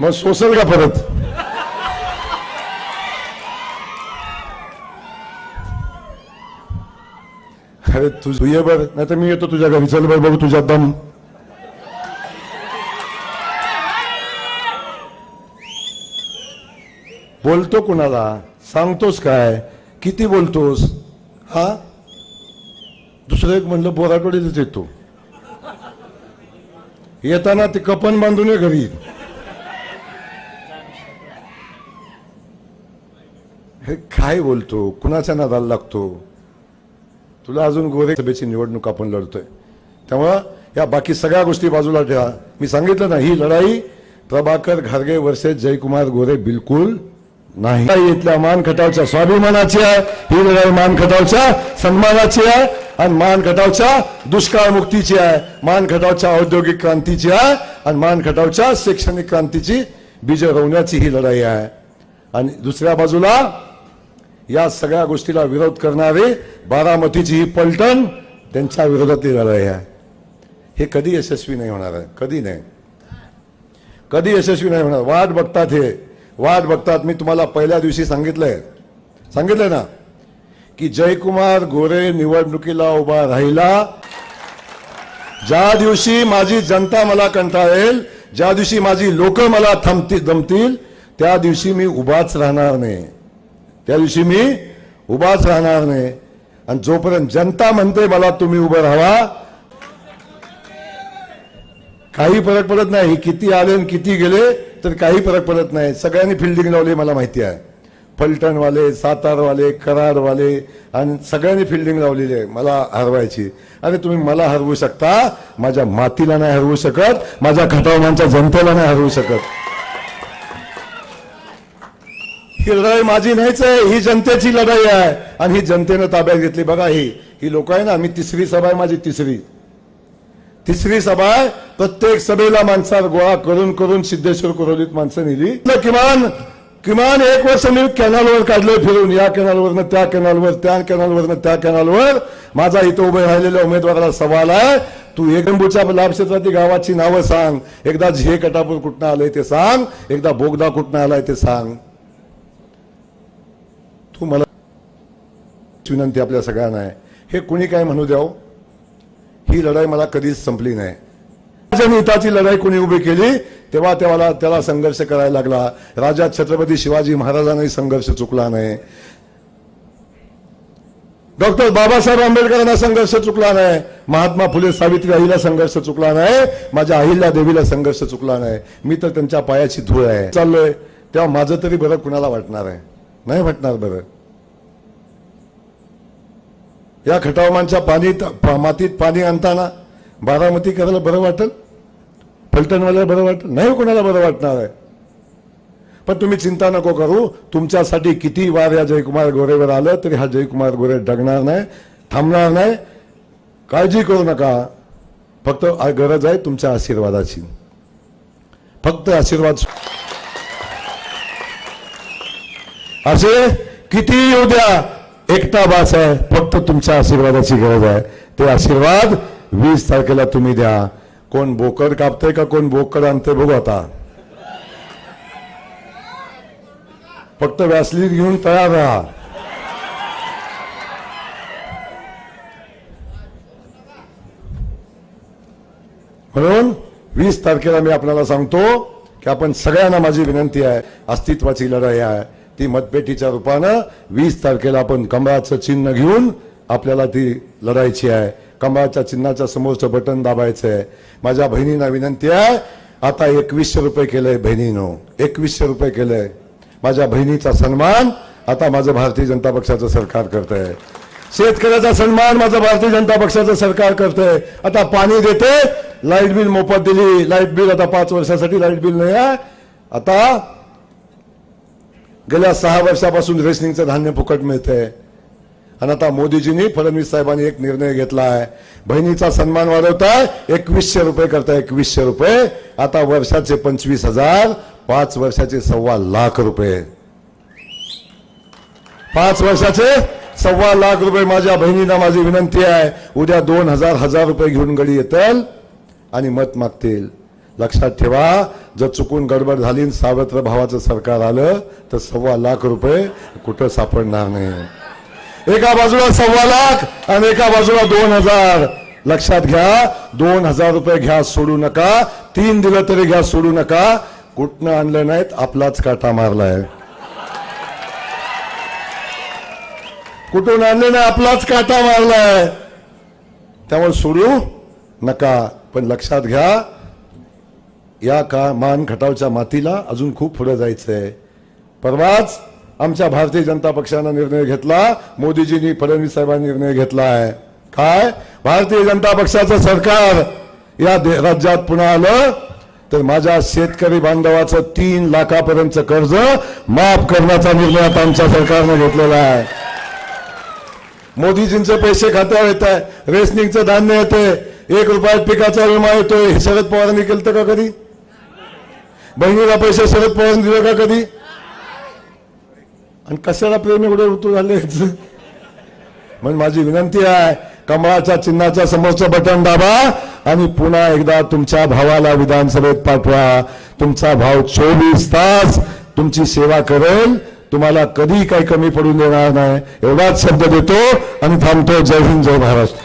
मग सोसल का परत? अरे तू ये बर नाही तर मी येतो तुझ्या घरी. चल बर बघू तुझ्या दम. बोलतो कुणाला? सांगतोस काय? किती बोलतोस? हा? दुसरं एक म्हणलं बोराटोडीच येतो. येताना ते कपन बांधून ये घरी. हे काय बोलतो? कुणाच्या नादाला लागतो? तुला अजून गोरे सभेची निवडणूक आपण लढतोय. त्यामुळं या बाकी सगळ्या गोष्टी बाजूला ठेवा. मी सांगितलं ना ही लढाई प्रभाकर घारगे वर्सेस जयकुमार गोरे बिलकुल नाही. इथल्या मान खटावच्या स्वाभिमानाची आहे. ही लढाई मान खटावच्या सन्मानाची आहे आणि मान खटावच्या दुष्काळ मुक्तीची आहे. मान खटावच्या औद्योगिक क्रांतीची आहे आणि मान खटावच्या शैक्षणिक क्रांतीची बीज रोवण्याची ही लढाई आहे. आणि दुसऱ्या बाजूला या सगळ्या गोष्टीला विरोध करणारे बारामतीची ही पलटण त्यांच्या विरोधातली लढाई आहे. हे कधी यशस्वी नाही होणार आहे? कधी नाही. कधी यशस्वी नाही होणार? वाट बघतात हे. वाट बघतात. मी तुम्हाला पहिल्या दिवशी सांगितलंय. सांगितलंय ना? की जयकुमार गोरे निवडणुकीला उभा राहिला. ज्या दिवशी माझी जनता मला कंटाळेल ज्या दिवशी माझी लोक मला थांबतील दमतील त्या दिवशी मी उभाच राहणार नाही. त्या दिवशी मी उभाच राहणार नाही. आणि जोपर्यंत जनता म्हणते मला तुम्ही उभं राहा काही फरक पडत नाही. किती आले आणि किती गेले तर काही फरक पडत नाही. सगळ्यांनी फिल्डिंग लावली मला माहिती आहे. फलटणवाले सातारवाले कराडवाले आणि सगळ्यांनी फिल्डिंग लावलेली आहे मला हरवायची. अरे तुम्ही मला हरवू शकता माझ्या मातीला नाही हरवू शकत माझ्या खटावमांच्या जनतेला नाही हरवू शकत. ही लढाई माझी नाहीच आहे ही जनतेची लढाई आहे. आणि ही जनतेनं ताब्यात घेतली. बघा ही ही लोक आहे ना मी तिसरी सभा आहे माझी तिसरी. तिसरी सभा आहे प्रत्येक सभेला माणसाला गोळा करून करून सिद्धेश्वर कुरवलीत माणसं नेली. किमान किमान एक वर्ष मी कॅनलवर काढले फिरून. या कॅनलवरनं त्या कॅनलवर त्या कॅनलवरनं त्या कॅनलवर माझा इथं उभे राहिलेल्या उमेदवाराला सवाल आहे. तू एकंबूच्या लाभ क्षेत्रातली गावाची नावं सांग. एकदा झे कटापूर कुठनं आलंय ते सांग. एकदा बोगदा कुठनं आलाय ते सांग तू मला विनंती आपल्या सगळ्यांना आहे. हे कुणी काय म्हणू द्याव? ही लढाई मला कधीच संपली नाही. हिताची लढाई कोणी उभी केली? तेव्हा तेव्हा त्याला संघर्ष करायला लागला. राजा छत्रपती शिवाजी महाराजांनाही संघर्ष चुकला नाही. डॉक्टर बाबासाहेब आंबेडकरांना संघर्ष चुकला नाही. महात्मा फुले सावित्री आईला संघर्ष चुकला नाही. माझ्या आईला देवीला संघर्ष चुकला नाही. मी तर त्यांच्या पायाची धूळ आहे. चाललोय. तेव्हा माझं तरी बरं कुणाला वाटणार आहे? नाही वाटणार बरं. या खटावमानच्या पाणी मातीत पाणी आणताना बारामती करायला बरं वाटेल फलटणवाल्याला बरं वाटेल नाही हो कोणाला बरं वाटणार आहे. पण तुम्ही चिंता नको करू. तुमच्यासाठी किती वार या जयकुमार गोरेवर आलं तरी हा जयकुमार गोरे डगणार नाही थांबणार नाही. काळजी करू नका. फक्त गरज आहे तुमच्या आशीर्वादाची. फक्त आशीर्वाद असे किती येऊ द्या. एकटा बास आहे फक्त तुमच्या आशीर्वादाची गरज आहे. ते आशीर्वाद वीस तारखेला तुम्ही द्या. कोण बोकड कापतंय का कोण बोकड आणतंय बघू आता. फक्त व्यासली घेऊन तयार राहा. म्हणून वीस तारखेला मी आपल्याला सांगतो की आपण सगळ्यांना माझी विनंती आहे अस्तित्वाची लढाई आहे. ती मतपेटीच्या रूपानं वीस तारखेला आपण कमळाचं चिन्ह घेऊन आपल्याला ती लढायची आहे. कमळाच्या चिन्हाच्या समोरचं बटन दाबायचं आहे. माझ्या बहिणींना विनंती आहे आता एकवीसशे रुपये केलंय बहिणीनं. एकवीसशे रुपये केलंय. माझ्या बहिणीचा सन्मान आता माझं भारतीय जनता पक्षाचं सरकार करत आहे शेतकऱ्याचा सन्मान माझं भारतीय जनता पक्षाचं सरकार करतंय. आता पाणी देते लाइट बिल मोफत दिली. लाइट बिल आता पाच वर्षासाठी लाइट बिल नाही आहे. आता गेल्या सहा वर्षापासून रेशनिंगचं धान्य फुकट मिळतंय. आणि आता मोदीजींनी फडणवीस साहेबांनी एक निर्णय घेतला आहे. बहिणीचा सन्मान वाढवताय एकवीसशे रुपये करताय एकवीसशे रुपये. आता वर्षाचे पंचवीस हजार पाच वर्षाचे सव्वा लाख रुपये. पाच वर्षाचे सव्वा लाख रुपये माझ्या बहिणीला माझी विनंती आहे. उद्या दोन हजार हजार रुपये घेऊन गडी येतील आणि मत मागतील. लक्षात ठेवा. जर चुकून गडबड झाली सावत्र भावाचं सरकार आलं तर सव्वा लाख रुपये कुठं सापडणार नाही. एका बाजूला सव्वा लाख आणि एका बाजूला दोन हजार. लक्षात घ्या दोन हजार रुपये घ्या सोडू नका तीन दिलं तरी घ्या सोडू नका. कुठनं आणलं नाहीत आपलाच काटा मारलाय. कुठून आणले नाही आपलाच काटा मारलाय. त्यामुळे सोडू नका. पण लक्षात घ्या या का मान खटावच्या मातीला अजून खूप पुढे जायचंय. परवाच आमच्या भारतीय जनता पक्षानं निर्णय घेतला मोदीजींनी फडणवीस साहेबांनी निर्णय घेतला आहे. काय? भारतीय जनता पक्षाचं सरकार या दे- राज्यात पुन्हा आलं तर माझ्या शेतकरी बांधवाचं तीन लाखापर्यंतचं कर्ज माफ करण्याचा निर्णय आता आमच्या सरकारनं घेतलेला आहे. मोदीजींचे पैसे खात्यावर येत आहे रेशनिंगचं धान्य येते एक रुपयात पिकाचा विमा येतोय हे शरद पवारांनी केलं का कधी? बहिणीला पैसे शरद पवार दिले का कधी? आणि कशाला प्रेम एवढे ऋतू झाले म्हणजे माझी विनंती आहे कमळाच्या चिन्हाच्या समोरचं बटन दाबा आणि पुन्हा एकदा तुमच्या भावाला विधानसभेत पाठवा. तुमचा भाव चोवीस तास तुमची सेवा करेल. तुम्हाला कधी काही कमी पडून देणार नाही. एवढाच शब्द देतो आणि थांबतो. जय हिंद जय महाराष्ट्र.